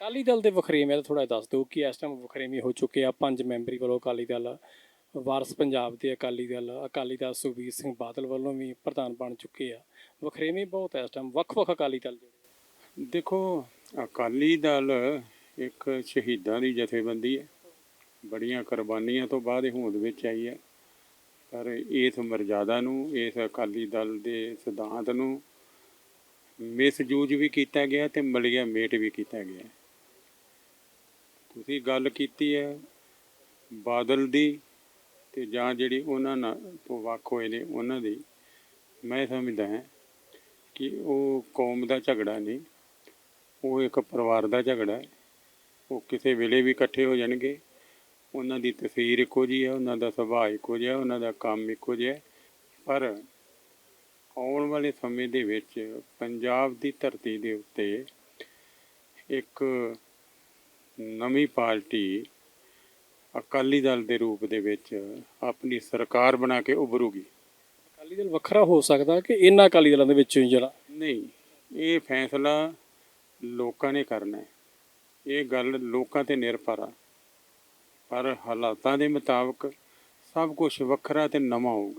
ਅਕਾਲੀ ਦਲ ਦੇ ਵਖਰੇਵੇਂ ਦਾ ਥੋੜਾ ਦੱਸ ਦਿਓ ਕਿ ਇਸ ਟਾਈਮ ਵਖਰੇਵੇਂ ਹੋ ਚੁੱਕੇ ਆ ਪੰਜ ਮੈਂਬਰੀ ਵੱਲੋਂ ਅਕਾਲੀ ਦਲ, ਵਾਰਸ ਪੰਜਾਬ ਦੇ ਅਕਾਲੀ ਦਲ ਅਕਾਲੀ ਦਲ ਸੁਖਬੀਰ ਸਿੰਘ ਬਾਦਲ ਵੱਲੋਂ ਵੀ ਪ੍ਰਧਾਨ ਬਣ ਚੁੱਕੇ ਆ। ਵਖਰੇਵੇਂ ਬਹੁਤ ਇਸ ਟਾਈਮ ਵੱਖ-ਵੱਖ ਅਕਾਲੀ ਦਲ ਜਿਹੜੇ। ਦੇਖੋ, ਅਕਾਲੀ ਦਲ ਇੱਕ ਸ਼ਹੀਦਾਂ ਦੀ ਜਥੇਬੰਦੀ ਹੈ। ਬੜੀਆਂ ਕੁਰਬਾਨੀਆਂ ਤੋਂ ਬਾਅਦ ਇਹ ਹੋਂਦ ਵਿੱਚ ਆਈ ਹੈ। ਪਰ ਇਸ ਮਰਜ਼ਾਦਾ ਨੂੰ, ਇਸ ਅਕਾਲੀ ਦਲ ਦੇ ਸਿਧਾਂਤ ਨੂੰ ਮਿਸਯੂਜ ਵੀ ਕੀਤਾ ਗਿਆ ਤੇ ਮਲਿਆ ਮੇਟ ਵੀ ਕੀਤਾ ਗਿਆ। ਤੁਸੀਂ ਗੱਲ ਕੀਤੀ ਹੈ ਬਾਦਲ ਦੀ ਤੇ ਜਾਂ ਜਿਹੜੀ ਉਹਨਾਂ ਨਾਲ ਤੋਂ ਵੱਖ ਹੋਏ ਨੇ ਉਹਨਾਂ ਦੀ, ਮੈਂ ਸਮਝਦਾ ਹਾਂ ਕਿ ਉਹ ਕੌਮ ਦਾ ਝਗੜਾ ਨਹੀਂ, ਉਹ ਇੱਕ ਪਰਿਵਾਰ ਦਾ ਝਗੜਾ ਹੈ। ਉਹ ਕਿਸੇ ਵੇਲੇ ਵੀ ਇਕੱਠੇ ਹੋ ਜਾਣਗੇ। ਉਹਨਾਂ ਦੀ ਤਸਵੀਰ ਇੱਕੋ ਜਿਹੀ ਹੈ, ਉਹਨਾਂ ਦਾ ਸੁਭਾਅ ਇੱਕੋ ਜਿਹਾ, ਉਹਨਾਂ ਦਾ ਕੰਮ ਇੱਕੋ ਜਿਹਾ ਪਰ ਆਉਣ ਵਾਲੇ ਸਮੇਂ ਦੇ ਵਿੱਚ ਪੰਜਾਬ ਦੀ ਧਰਤੀ ਦੇ ਉੱਤੇ ਇੱਕ ਨਵੀਂ ਪਾਰਟੀ ਅਕਾਲੀ ਦਲ ਦੇ ਰੂਪ ਦੇ ਵਿੱਚ ਆਪਣੀ ਸਰਕਾਰ ਬਣਾ ਕੇ ਉਭਰੂਗੀ। ਅਕਾਲੀ ਦਲ ਵੱਖਰਾ ਹੋ ਸਕਦਾ ਕਿ ਇਹਨਾਂ ਅਕਾਲੀ ਦਲਾਂ ਦੇ ਵਿੱਚੋਂ ਹੀ ਜਿਹੜਾ? ਨਹੀਂ ਇਹ ਫੈਸਲਾ ਲੋਕਾਂ ਨੇ ਕਰਨਾ ਹੈ। ਇਹ ਗੱਲ ਲੋਕਾਂ ਤੇ ਨਿਰਭਰ ਆ। ਪਰ ਹਾਲਾਤਾਂ ਦੇ ਮੁਤਾਬਕ ਸਭ ਕੁਝ ਵੱਖਰਾ ਤੇ ਨਵਾਂ ਹੋਊਗਾ।